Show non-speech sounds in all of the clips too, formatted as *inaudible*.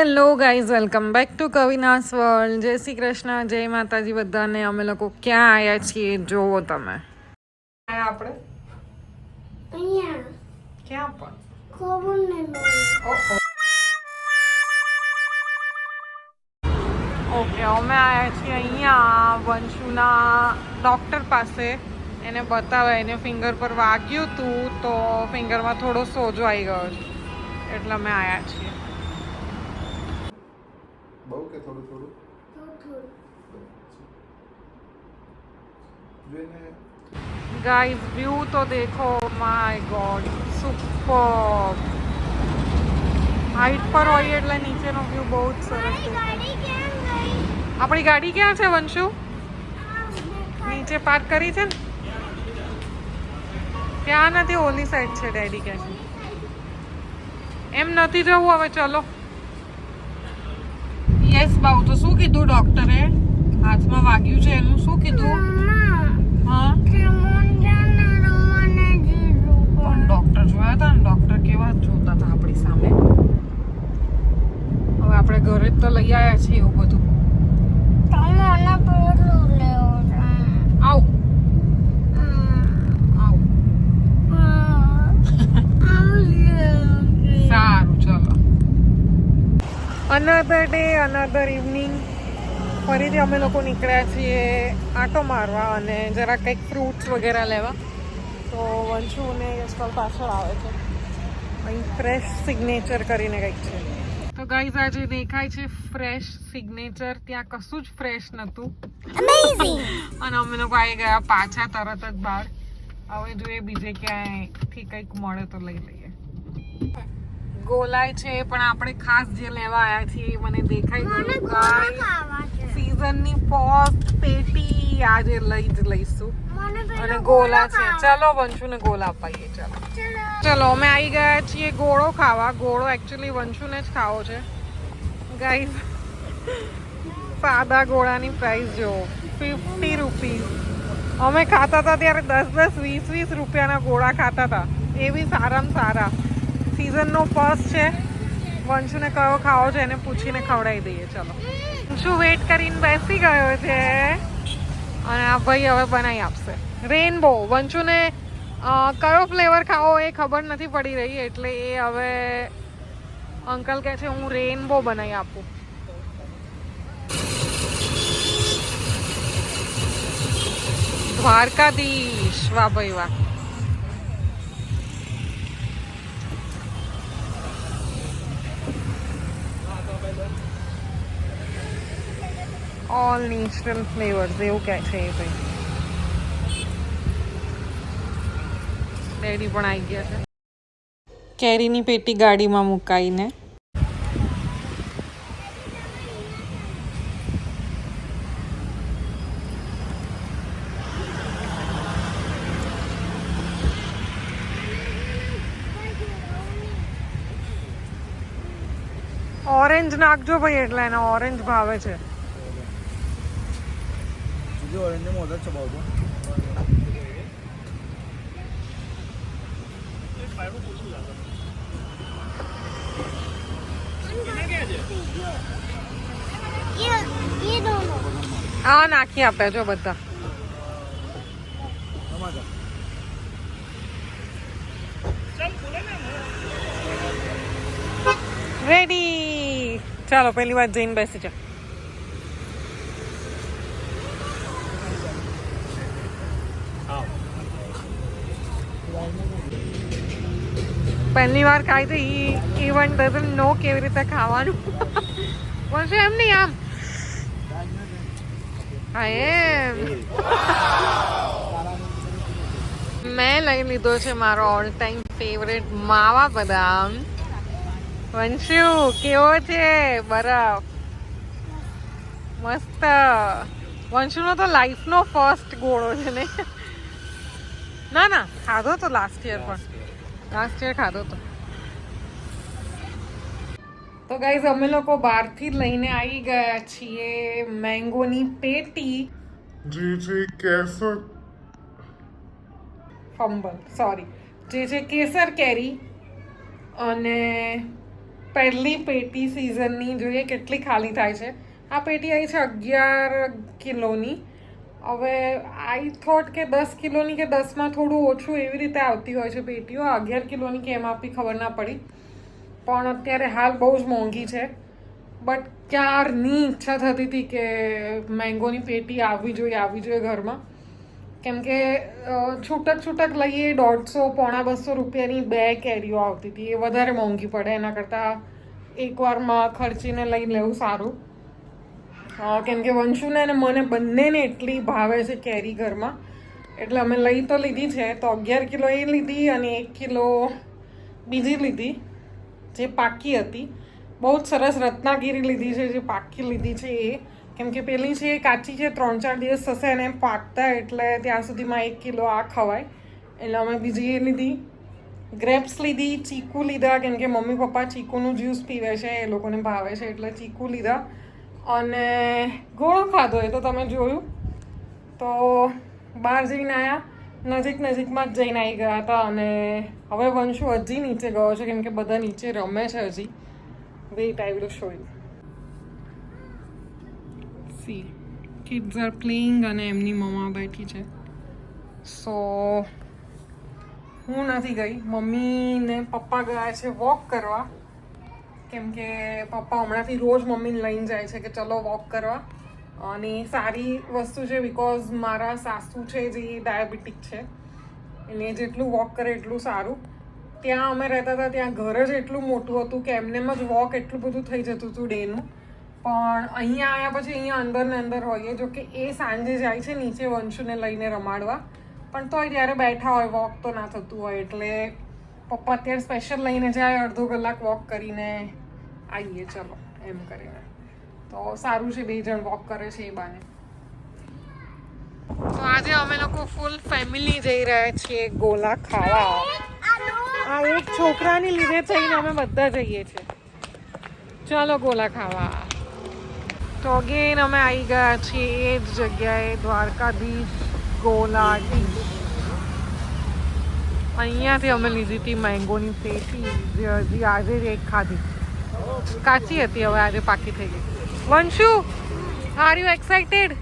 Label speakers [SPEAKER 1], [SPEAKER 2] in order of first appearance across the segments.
[SPEAKER 1] Hello guys welcome back to Kavina's world જય શ્રી કૃષ્ણ. જય માતાજી બધાને. અમે લોકો ક્યાં આવ્યા છીએ? જોવો તમે. આપણે? ક્યાં પણ. ઓકે અમે આવ્યા છીએ અહીંયા વંશુના ડૉક્ટર પાસે. એને બતાવે એને ફિંગર પર વાગ્યું હતું તો ફિંગરમાં થોડો સોજો આવી ગયો છે. એટલે અમે આવ્યા છીએ.
[SPEAKER 2] બહુ કે થોડું થોડું? જોઈને
[SPEAKER 1] ગાઈસ વ્યૂ તો દેખો માય ગોડ સુપર હાઈટ પર હોય એટલે નીચેનો વ્યૂ બહુ જ સરસ
[SPEAKER 3] છે
[SPEAKER 1] આપણી ગાડી ક્યાં છે વંશુ? નીચે પાર્ક કરી છે ને? ત્યાં નથી ઓલી સાઈડ છે ડેડી કે એમ નથી જવું હવે ચલો. યસ બાબુ તો શું કીધું ડોક્ટરે હાથમાં વાગ્યું છે એનું શું કીધું? હા? પણ. ડોક્ટર જોયા હતા ને? ડોક્ટર કેવા જોતા હતા આપણી સામે? હવે આપણે ઘરે જ તો લઈ આવ્યા છીએ એવું બધું. આવ
[SPEAKER 3] હમ,
[SPEAKER 1] આવ
[SPEAKER 3] હમ. આવું લેવું છે.
[SPEAKER 1] સારું ચલો અનધર ડે અનધર ઇવનિંગ ફરીથી અમે લોકો નીકળ્યા છીએ આટો મારવા અને જરા કંઈક ફ્રૂટ્સ વગેરે લેવા. તો વંશુને યશપાલ પાછળ આવે છે. અહીં ફ્રેશ સિગ્નેચર કરીને કંઈક છે. તો ગાઈઝ આજે દેખાય છે ફ્રેશ સિગ્નેચર ત્યાં કશું જ ફ્રેશ નહોતું. અને અમે લોકો આવી ગયા પાછા તરત જ બહાર. હવે જોઈએ બીજે ક્યાંયથી કંઈક મળે તો લઈ લઈએ. ગોલાય છે પણ આપણે ખાસ જે લેવા આવ્યા છીએ મને દેખાઈ
[SPEAKER 3] મને
[SPEAKER 1] ગયું
[SPEAKER 3] ગાય
[SPEAKER 1] સીઝનની ફર્સ્ટ પેટી આજે લઈ જ લઈશું. અને ગોલા છે. ચલો વંશુને ગોલા અપાઈએ ચલો.
[SPEAKER 3] ચલો.
[SPEAKER 1] ચલો અમે આવી ગયા છીએ ગોળો ખાવા. ગોળો એકચ્યુઅલી વંશુને જ ખાવો છે. ગાઈઝ સાદા ગોળાની પ્રાઇસ જો ફિફ્ટી રૂપીઝ અમે ખાતા હતા ત્યારે દસ દસ વીસ વીસ રૂપિયાના ગોળા ખાતા હતા. એ બી સારામાં સારા. સિઝનનો ફર્સ્ટ છે. વંશુને કયો ખાવો છે એને પૂછીને ખવડાવી દઈએ, ચલો. વંશુ વેટ કરીને બેસી ગયો છે. અને આ ભાઈ હવે બનાવી આપશે. રેનબો વંશુને કયો ફ્લેવર ખાવો એ ખબર નથી પડી રહી, એટલે એ હવે અંકલ કહે છે, હું રેનબો બનાવી આપું. દ્વારકાધીશ. વાહ ભાઈ વાહ. ઓલ નેચરલ ફ્લેવર્સ એવું કહે છે એ ભાઈ ડેડી પણ આવી ગયા છે કેરીની પેટી ગાડીમાં મુકાઈને. ઓરેન્જ નાખજો ભાઈ એટલે એને ઓરેન્જ ભાવે છે.
[SPEAKER 2] öğrendim
[SPEAKER 3] orada çaba oldu.
[SPEAKER 1] આ નાખી આપે જો બધા રેડી ચાલો પહેલી વાર જઈને બેસી જાઓ પહેલી વાર ખાય તો ઈ ઇવન ડઝન નો કેવી રીતે ખાવાનું? વંશુ એમ નહીં આમ. હા, એમ. મેં લઈ લીધો છે મારો ઓલ ટાઈમ ફેવરેટ માવા બદામ. વંશુ, કેવો છે? બરફ. મસ્ત. વંશુનો તો લાઈફનો ફર્સ્ટ ગોળો છે ને. ના ના, ખાધો તો લાસ્ટ યર પણ. લાસ્ટ યર ખાધો તો તો ગાઈઝ અમે લોકો બહારથી લઈને આવી ગયા છીએ મેંગોની પેટી
[SPEAKER 2] जी जी कैसा
[SPEAKER 1] ફંબલ સોરી જે છે કેસર કેરી અને પહેલી પેટી સિઝનની જોઈએ કેટલી ખાલી થાય છે આ પેટી આવી છે અગિયાર કિલોની હવે આઈ થોટ કે દસ કિલોની કે દસમાં થોડું ઓછું એવી રીતે આવતી હોય છે પેટીઓ, અગિયાર કિલોની કે એમાં આપી ખબર ના પડી. પણ અત્યારે હાલ બહુ જ મોંઘી છે. બટ ક્યારની ઈચ્છા થતી હતી કે મેંગોની પેટી આવવી જોઈએ આવવી જોઈએ ઘરમાં. કેમ કે છૂટક છૂટક લઈએ, દોઢસો, પોણા બસો રૂપિયાની બે કેરીઓ આવતી હતી. એ વધારે મોંઘી પડે. એના કરતાં એકવારમાં ખર્ચીને લઈ લેવું સારું. કેમ કે વંશુને અને મને બંનેને એટલી ભાવે છે કેરી ઘરમાં. એટલે અમે લઈ તો લીધી છે, તો અગિયાર કિલો એ લીધી અને એક કિલો બીજી લીધી, જે પાકી હતી. બહુ જ સરસ રત્નાગીરી લીધી છે, જે પાકી લીધી છે એ. કેમ કે પેલી છે એ કાચી છે, ત્રણ ચાર દિવસ થશે એને પાકતા એટલે ત્યાં સુધીમાં એક કિલો આ ખવાય. એટલે અમે બીજી એ લીધી. ગ્રેપ્સ લીધી, ચીકુ લીધા, કેમ કે મમ્મી પપ્પા ચીકુનું જ્યુસ પીવે છે, એ લોકોને ભાવે છે, એટલે ચીકુ લીધા. અને ગોળો ખાધો એ તો તમે જોયું. તો બહાર જઈને આવ્યા નજીક નજીકમાં જ જઈને આવી ગયા હતા અને હવે વંશુ હજી નીચે ગયો છે, કેમ કે બધા નીચે રમે છે હજી. Wait I will show you see kids are playing અને એમની મમ્મા બેઠી છે. સો હું નથી ગઈ. મમ્મી ને પપ્પા ગયા છે વોક કરવા. કેમ કે પપ્પા હમણાંથી રોજ મમ્મીને લઈને જાય છે કે ચલો વોક કરવા. અને સારી વસ્તુ છે બિકોઝ મારા સાસુ છે જે ડાયાબિટીક છે. એને જેટલું વોક કરે એટલું સારું. ત્યાં અમે રહેતા હતા, ત્યાં ઘર જ એટલું મોટું હતું કે એમનેમ જ વોક એટલું બધું થઈ જતું હતું ડેનું. પણ અહીંયા આવ્યા પછી અહીંયા અંદર ને અંદર હોઈએ. જો કે એ સાંજે જાય છે નીચે વંશુને લઈને રમાડવા. પણ તોય ત્યારે બેઠા હોય વોક તો ના થતું હોય. એટલે પપ્પા અત્યારે સ્પેશિયલ લઈને જાય, અડધો કલાક વોક કરીને. આવીએ ચલો એમ કરીને તો સારું છે બે જણ વોક કરે છે એ બાને તો આજે અમે લોકો ફૂલ ફેમિલી જઈ રહ્યા છીએ ગોલા ખાવા આ એક છોકરાની લીધે થઈને અમે બધા જઈએ છીએ ચાલો ગોલા ખાવા તો અગેન અમે આવી ગયા છીએ એ જ જગ્યાએ દ્વારકાધીશ ગોલા ડીશ અહીંયાથી અમે લીધી હતી મેંગોની પેટી જે હજી આજે જ એક ખાધી કાચી હતી હવે આજે પાકી થઈ ગઈ. Vanshu are you excited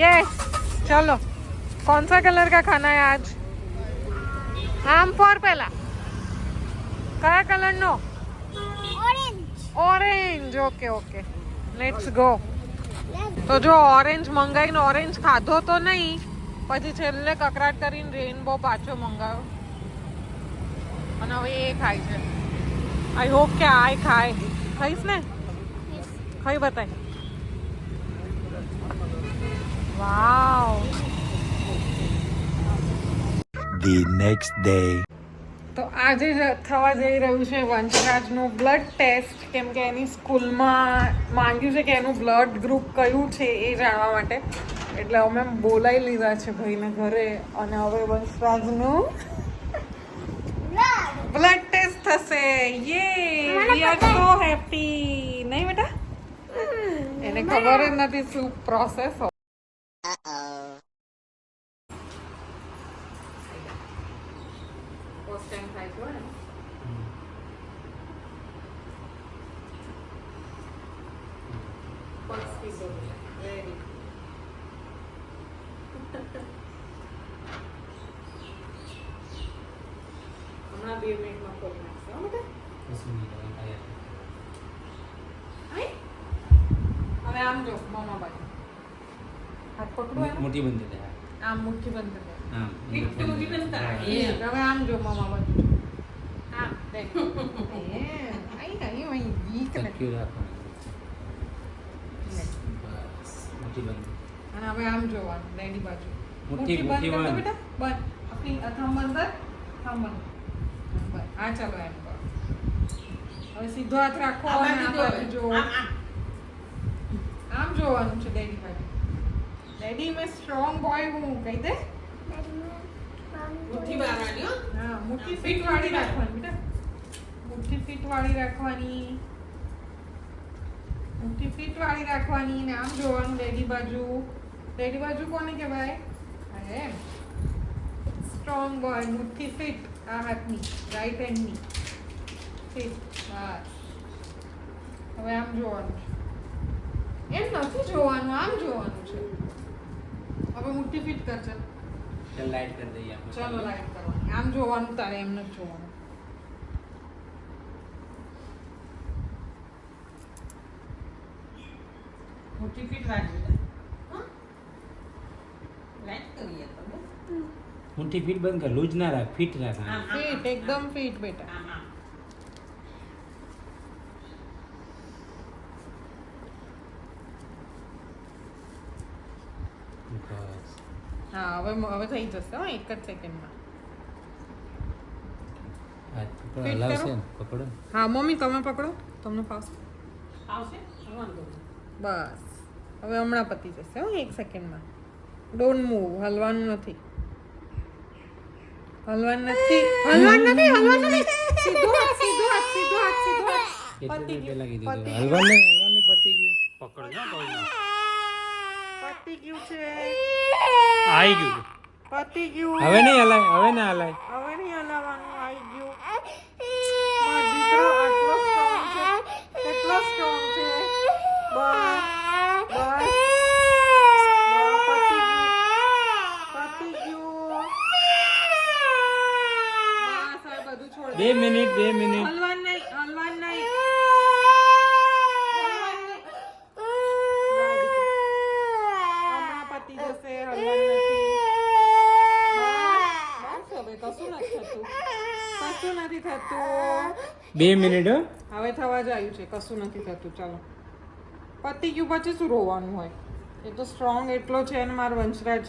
[SPEAKER 1] yes ચલો. કોણ સા કલર કા ખાના હે આજ? આમ પર પહેલા. કયા colour
[SPEAKER 3] no
[SPEAKER 1] orange okay okay let's go તો જો ઓરેન્જ મંગાવીને ઓરેન્જ ખાધો તો નહીં, પછી છેલ્લે કકરાટ કરીને રેઇનબો પાછો મંગાવ્યો અને હવે એ ખાય છે. આઈ હોપ કે આય ખાય ખાઈશ ને? ખાઈ બતાય. વાવ
[SPEAKER 4] the next day.
[SPEAKER 1] તો આજે જ થવા જઈ રહ્યું છે વંશરાજનું બ્લડ ટેસ્ટ કેમ કે એની સ્કૂલમાં માંગ્યું છે કે એનું બ્લડ ગ્રુપ કયું છે એ જાણવા માટે. એટલે અમે બોલાવી લીધા છે ભાઈને ઘરે અને હવે વંશરાજનું બ્લડ ટેસ્ટ થશે. યે વી આર સો હેપી નહીં બેટા? એને ખબર જ નથી શું પ્રોસેસ ફર્સ્ટ ટાઈમ થાય છે ને First pizza. Very. હમણાં બે મિનિટમાં ખોલી નાખશે હો બેટા આય. હવે આમ જો મામા બાજુ હાથ પકડો એનો.
[SPEAKER 5] મોટી બંધ છે
[SPEAKER 1] આમ મુઠ્ઠી બંધ કરી દે.
[SPEAKER 5] હા.
[SPEAKER 1] ટીટ બંધ કર. હવે આમ જો મામા બાજુ આમ દેખ *laughs* એ, આઈ આઈ આઈ વીક ને.
[SPEAKER 5] સક્યું રાખવાનું બસ મોટી બંધ
[SPEAKER 1] અને હવે આમ જોવાનું ડેડી બાજુ.
[SPEAKER 5] મુઠ્ઠી-
[SPEAKER 1] મુઠ્ઠી બંધ. બેટા બંધ. આપણી અંદર બંધ. હા ચાલો એમ કરો. હવે સીધો હાથ રાખો અને આ બાજુ જુઓ આમ જોવાનું છે ડેડી બાજુ ડેડી મેં સ્ટ્રોંગ બોય હું કહી દે.
[SPEAKER 6] મુઠ્ઠી મારવાની હો.
[SPEAKER 1] હા મુઠ્ઠી ફીટ વાળી રાખવાની બેટા. મુઠ્ઠી ફીટ વાળી રાખવાની. મુઠ્ઠી ફીટ વાળી રાખવાની ને આમ જોવાનું ડેડી બાજુ. ડેડી બાજુ કોને કહેવાય? અરે એમ. સ્ટ્રોંગ બોય મુઠ્ઠી ફીટ આ હાથની રાઈટ હેન્ડની ફિટ બસ. હવે આમ જોવાનું એમ નથી જોવાનું? આમ જોવાનું છે. હવે મુઠ્ઠી ફિટ કરજે.
[SPEAKER 5] ચલ લાઈટ કરી દઈએ આપણે.
[SPEAKER 1] ચાલો લાઈટ કરવાની. આમ જોવાનું તારે એમ નથી જોવાનું. મુઠ્ઠી ફિટ રાખી લાઈટ કરીએ તો
[SPEAKER 5] મુઠ્ઠી ફીટ બંધ કર. લૂજ ના રાખ ફિટ રાખ.
[SPEAKER 1] ફિટ એકદમ ફિટ બેટા
[SPEAKER 5] બસ
[SPEAKER 1] હા હવે હવે થઈ જશે. હો એક જ સેકન્ડમાં હા મમ્મી તમે પકડો. તમને ફાવશે? બસ. હવે હમણાં પતી જશે હો એક સેકન્ડમાં ડોન્ટ મૂવ હલવાનું નથી. હલવાનું નથી. હલવાનું નથી હલવાનું નથી. સીધો હાથ સીધો હાથ સીધો હાથ સીધો હાથ. પતી ગયું, પતી
[SPEAKER 5] હલવા નહીં હલવા પતી ગયું. પકડ ના કોઈ
[SPEAKER 1] પતી ગયું છે.
[SPEAKER 5] આવી ગયું.
[SPEAKER 1] પતી ગયું.
[SPEAKER 5] હવે નહીં હલાય હવે ના હલાય
[SPEAKER 1] હવે નહીં હલાવવાનું આવી ગયું મારો દીકરો આટલો સ્ટ્રોંગ છે કેટલો સ્ટ્રોંગ છે બસ બસ પતી ગયું પતી ગયું બસ હવે બધું છોડ
[SPEAKER 5] બે મિનિટ બે મિનિટ
[SPEAKER 1] હલવાન નહીં હલવાન નહીં હલવાન નહીં. હમણાં પતી જશે હલવાન નથી બસ હવે કશું નથી થતું કશું નથી થતું
[SPEAKER 5] બે મિનિટ
[SPEAKER 1] હવે થવા જ આવ્યું છે કશું નથી થતું ચાલો. પતી ગયું પછી શું રોવાનું હોય? એ તો સ્ટ્રોંગ એટલો છે અને મારો વંશરાજ.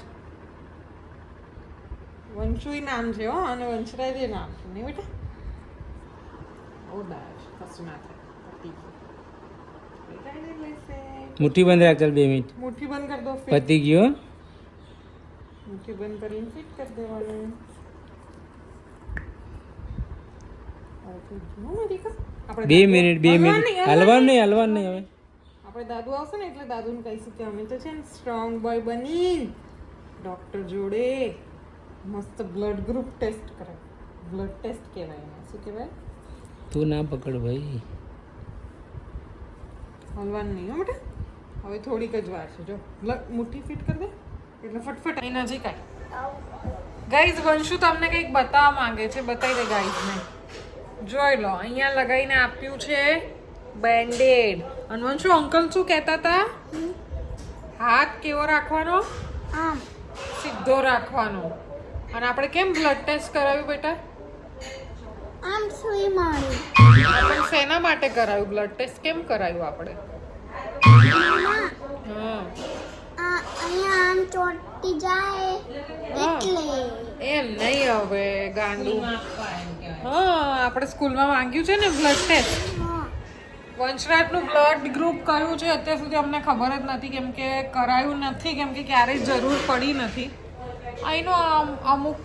[SPEAKER 1] વંશુય નામ છે હો અને વંશરાજ એ નામ છે નહીં બેટા? ઓ દાશ કશું ના થાય પતી ગયું.
[SPEAKER 5] મુઠ્ઠી બંધ રાખ ચાલ બે મિનિટ.
[SPEAKER 1] મુઠ્ઠી બંધ કરી દો
[SPEAKER 5] પતી ગયો
[SPEAKER 1] મુઠ્ઠી બંધ કરીને ફિટ કરી દેવાનું હવે થઈ ગયું હો મારી કા. આપણે
[SPEAKER 5] બે મિનિટ બે મિનિટ.
[SPEAKER 1] હલવાનું
[SPEAKER 5] હલવાનું નહીં હલવાનું નહીં હવે.
[SPEAKER 1] આપણે દાદુ આવશે ને એટલે દાદુને કહીશું કે અમે તો છે ને સ્ટ્રોંગ બોય બની. ડોક્ટર જોડે મસ્ત બ્લડ ગ્રુપ ટેસ્ટ કરે બ્લડ ટેસ્ટ કહેવાય એને. શું કહેવાય?
[SPEAKER 5] તું ના પકડ ભાઈ.
[SPEAKER 1] હલવાનું નહીં હો બેટા. હવે થોડીક જ વાર છે જો. બ્લડ મુઠ્ઠી ફિટ કરી દે. એટલે ફટફટ અહીં નજીક આવી ગાઈઝ વંશુ તમને કંઈક બતાવવા માંગે છે. બતાવી દે ગાઈઝને જોઈ લો અહીંયા લગાવીને આપ્યું છે બેન્ડેડ અને વંશુ અંકલ શું કહેતા હતા હાથ કેવો રાખવાનો?
[SPEAKER 3] આમ.
[SPEAKER 1] સીધો રાખવાનો. અને આપણે કેમ બ્લડ ટેસ્ટ કરાવ્યું બેટા?
[SPEAKER 3] આમ સુઈ મારી?
[SPEAKER 1] આપણે શેના માટે કરાવ્યું? બ્લડ ટેસ્ટ કેમ કરાવ્યું આપણે? હા.
[SPEAKER 3] આ અહીંયા આમ ચોટી જાય. એટલે.
[SPEAKER 1] એમ નહીં હવે ગાંડું. હા, આપણે સ્કૂલમાં માંગ્યું છે ને બ્લડ ટેસ્ટ વંશરાજનું બ્લડ ગ્રુપ કયું છે, અત્યાર સુધી અમને ખબર જ નથી કેમ કે કરાયું નથી, કેમ કે ક્યારેય જરૂર પડી નથી. અહીંનો અમુક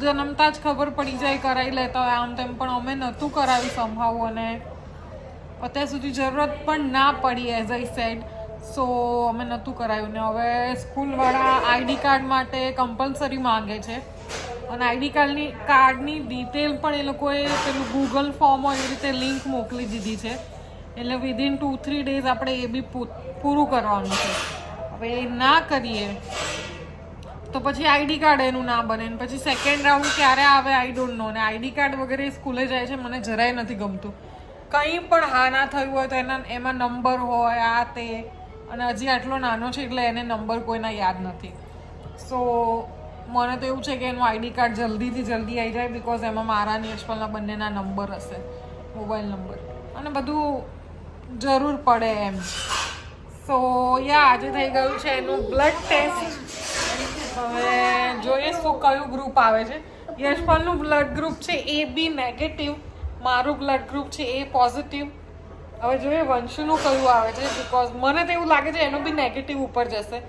[SPEAKER 1] જન્મતા જ ખબર પડી જાય કરાવી લેતા હોય આમ તેમ, પણ અમે નહોતું કરાવ્યું સંભાવ અને અત્યાર સુધી જરૂરત પણ ના પડી એઝ આઈ સેડ સો અમે નહોતું કરાવ્યું ને હવે સ્કૂલવાળા આઈડી કાર્ડ માટે કમ્પલસરી માંગે છે. અને આઈડી કાર્ડની કાર્ડની ડિટેલ પણ એ લોકોએ પેલું ગૂગલ ફોર્મ હોય એવી રીતે લિંક મોકલી દીધી છે. એટલે વિધિન ટુ થ્રી ડેઝ આપણે એ બી પૂરું કરવાનું છે. હવે એ ના કરીએ, તો પછી આઈડી કાર્ડ એનું ના બને પછી સેકન્ડ રાઉન્ડ ક્યારે આવે આઈ ડોન્ટ નો ને આઈડી કાર્ડ વગેરે સ્કૂલે જાય છે, મને જરાય નથી ગમતું. કંઈ પણ હા ના થયું હોય તો એના, એમાં નંબર હોય, આ તે. અને હજી આટલો નાનો છે એટલે એને નંબર કોઈના યાદ નથી. સો મને તો એવું છે કે એનું આઈડી કાર્ડ જલ્દીથી જલ્દી આવી જાય બિકોઝ એમાં મારા અને યશપાલના બંનેના નંબર હશે, મોબાઈલ નંબર. અને બધું જરૂર પડે એમ. સો યા આજે થઈ ગયું છે એનું બ્લડ ટેસ્ટ હવે જોઈએ શું કયું ગ્રુપ આવે છે. યશપાલનું બ્લડ ગ્રુપ છે એ બી નેગેટિવ મારું બ્લડ ગ્રુપ છે એ પોઝિટિવ હવે જોઈએ વંશુનું કયું આવે છે બિકોઝ મને તો એવું લાગે છે એનું બી નેગેટિવ ઉપર જશે.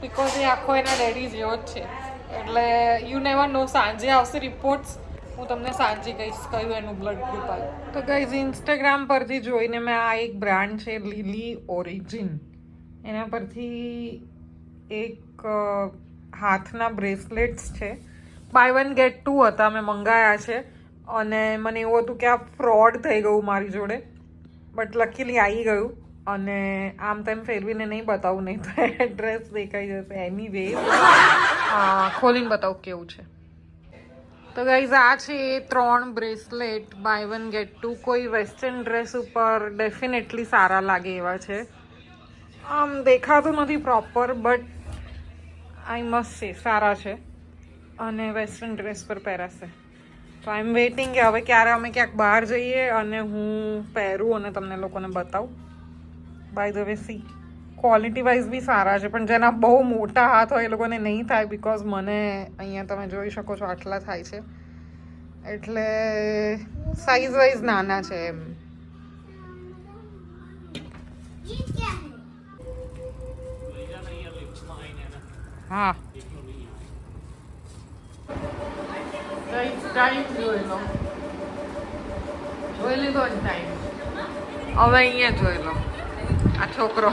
[SPEAKER 1] બિકોઝ એ આખો એના ડેડી જેવો જ છે. એટલે યુ નેવર નો સાંજે આવશે રિપોર્ટ્સ હું તમને સાંજે કહીશ કયું એનું બ્લડ ગ્રુપ આવ્યું. તો ગઈઝ ઇન્સ્ટાગ્રામ પરથી જોઈને મેં આ એક બ્રાન્ડ છે લીલી ઓરિજિન એના પરથી એક હાથના બ્રેસલેટ્સ છે. બાય વન ગેટ ટુ હતા, મેં મંગાયા છે. અને મને એવું હતું કે આ ફ્રોડ થઈ ગયું મારી જોડે. બટ લકીલી આવી ગયું. અને આમ તેમ ફેરવીને નહીં બતાવું, નહીં તો એડ્રેસ દેખાઈ જશે. એની વે ખોલીને બતાવું કેવું છે. તો ગાઈઝ આ છે ત્રણ bracelet buy one get two કોઈ વેસ્ટર્ન ડ્રેસ ઉપર ડેફિનેટલી સારા લાગે એવા છે. આમ દેખાતું નથી પ્રોપર બટ આઈ મસ્ટ છે સારા છે. અને વેસ્ટર્ન ડ્રેસ પર પહેરાશે તો આઈ એમ વેઇટિંગ કે હવે ક્યારે અમે ક્યાંક બહાર જઈએ અને હું પહેરું અને તમને લોકોને બતાવું. By the way see quality wise બી સારા છે, પણ જેના બહુ મોટા હાથ હોય એ લોકોને નહીં થાય બિકોઝ મને અહીંયા તમે જોઈ શકો છો આટલા થાય છે. એટલે સાઈઝ વાઇઝ નાના છે એમ. હા. જોઈ લો લીધો હવે અહીંયા જોઈ લો. આ છોકરો.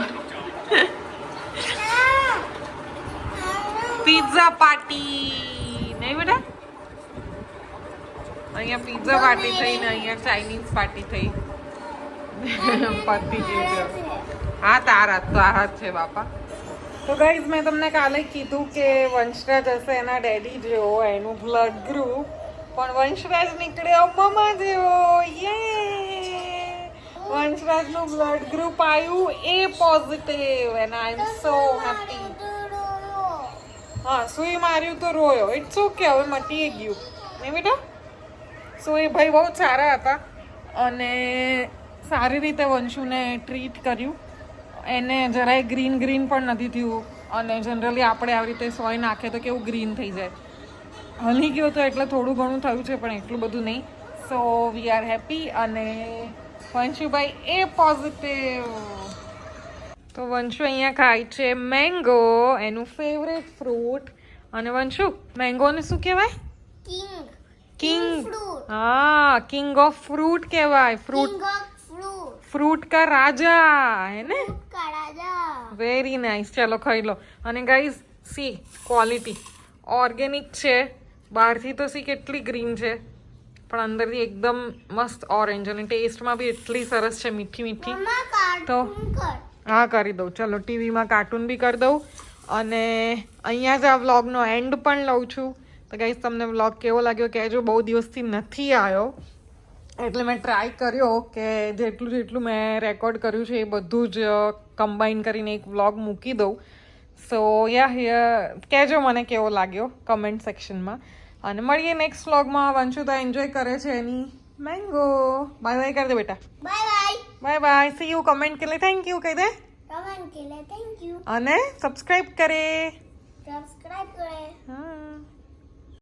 [SPEAKER 1] પિઝા પાર્ટી નહીં બેટા? અહીંયા પિઝા પાર્ટી થઈ ને અહીંયા ચાઇનીઝ પાર્ટી થઈ. પતિ હા તારા જ તો આ જ છે બાપા. તો ગાઈઝ મેં તમને કાલે કીધું કે વંશરાજ હશે એના ડેડી જેવો એનું બ્લડ ગ્રુપ પણ વંશરાજ નીકળ્યો મમા જેવો. વંશરાજનું બ્લડ ગ્રુપ આવ્યું A positive and I am so happy હા સુઈ માર્યું તો રોયો ઇટ્સ ઓકે હવે મટી ગયું નહીં બેટા સો એ ભાઈ બહુ સારા હતા અને સારી રીતે વંશુને ટ્રીટ કર્યું એને જરાય ગ્રીન ગ્રીન પણ નથી થયું અને જનરલી આપણે આવી રીતે સોય નાખે તો કેવું ગ્રીન થઈ જાય હલી ગયો તો એટલે થોડું ઘણું થયું છે પણ એટલું બધું નહીં સો વી આર હેપી અને વંશુભાઈ એ પોઝિટિવ તો વંશુ અહીંયા ખાય છે મેંગો એનું ફેવરેટ ફ્રૂટ અને વંશુ મેંગોને શું કહેવાય? કિંગ હા કિંગ ઓફ ફ્રૂટ કહેવાય. ફ્રૂટ ફ્રૂટ કા રાજા હે ને? વેરી નાઇસ ચલો ખાઈ લો. અને ગાઈઝ સી ક્વોલિટી ઓર્ગેનિક છે. બહારથી તો સી કેટલી ગ્રીન છે. પણ અંદરથી એકદમ મસ્ત ઓરેન્જ અને ટેસ્ટમાં બી એટલી સરસ છે મીઠી મીઠી.
[SPEAKER 3] તો
[SPEAKER 1] હા કરી દઉં. ચલો ટીવીમાં કાર્ટૂન બી કરી દઉં. અને અહીંયા જ આ વ્લોગનો એન્ડ પણ લઉં છું. તો કહીશ તમને વ્લોગ કેવો લાગ્યો કહેજો. બહુ દિવસથી નથી આવ્યો. એટલે મેં ટ્રાય કર્યો કે જેટલું જેટલું મેં રેકોર્ડ કર્યું છે એ બધું જ કમ્બાઈન કરીને એક વ્લોગ મૂકી દઉં. સો યા હિયર કહેજો મને કેવો લાગ્યો કમેન્ટ સેક્શનમાં અને મળીએ નેક્સ્ટ વ્લોગમાં વંશુતા એન્જોય કરે છે એની. મેંગો બાય બાય કરી દે બેટા.
[SPEAKER 3] Bye
[SPEAKER 1] bye bye see you comment કે લે. થેન્ક યુ કહી દે.
[SPEAKER 3] કમેન્ટ કે લે. થેન્ક યુ
[SPEAKER 1] અને સબસ્ક્રાઇબ કરે.
[SPEAKER 3] સબસ્ક્રાઇબ કરે. હા.